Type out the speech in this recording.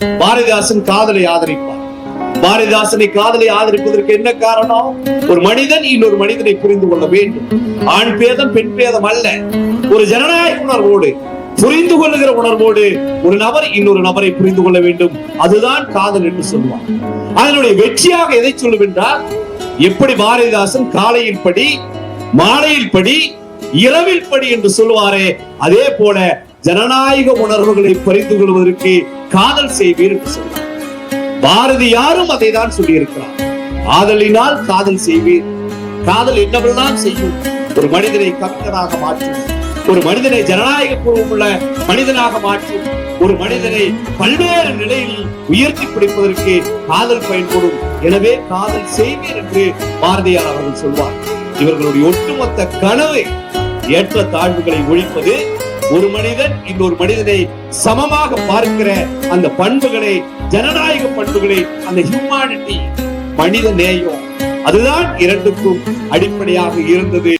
பாரதிதாசன் காதலை ஆதரிப்பார். பாரதிதாசனை காதலை ஆதரிப்பதற்கு என்ன காரணம்? ஒரு மனிதன் இன்னொரு மனிதனை புரிந்து கொள்ள வேண்டும். ஆண் பேதம் பெண் பேதம் அல்ல. ஒரு ஜனநாயக உணர்வோடு புரிந்து கொள்ளுகிற உணர்வோடு ஒரு நபர் இன்னொரு நபரை புரிந்து கொள்ள வேண்டும். அதுதான் காதல் என்று சொல்லுவார் அதனுடைய வெற்றியாக எதை சொல்லுவென்றால் எப்படி பாரதிதாசன் காலையில் படி மாலையில் படி இரவில் படி என்று சொல்லுவாரே அதே போல ஜனநாயக உணர்வுகளை புரிந்து கொள்வதற்கு காதல் செய்வீர் என்று சொல்றார் பாரதியாரும் அதை தான் சொல்லியிருக்கிறார். காதலினால் காதல் செய்வீர். காதல் என்னவெல்லாம் செய்யும்? ஒரு மனிதனை கவிஞராக மாற்றும். ஒரு மனிதனை ஜனநாயக பூர்வமுள்ள மனிதனாக மாற்றும். ஒரு மனிதனை பல்வேறு நிலையில் உயர்த்தி பிடிப்பதற்கு காதல் பயன்படும். எனவே காதல் செய்வீர் என்று பாரதியார் அவர்கள் சொல்வார். இவர்களுடைய ஒட்டுமொத்த கனவு ஏற்ற தாழ்வுகளை ஒழிப்பது ஒரு மனிதன் இன்னொரு மனிதனை சமமாக பார்க்கிற அந்த பண்புகளை ஜனநாயக பண்புகளை அந்த ஹியூமானிட்டி மனித நேயம். அதுதான் இரண்டுக்கும் அடிப்படையாக இருந்தது.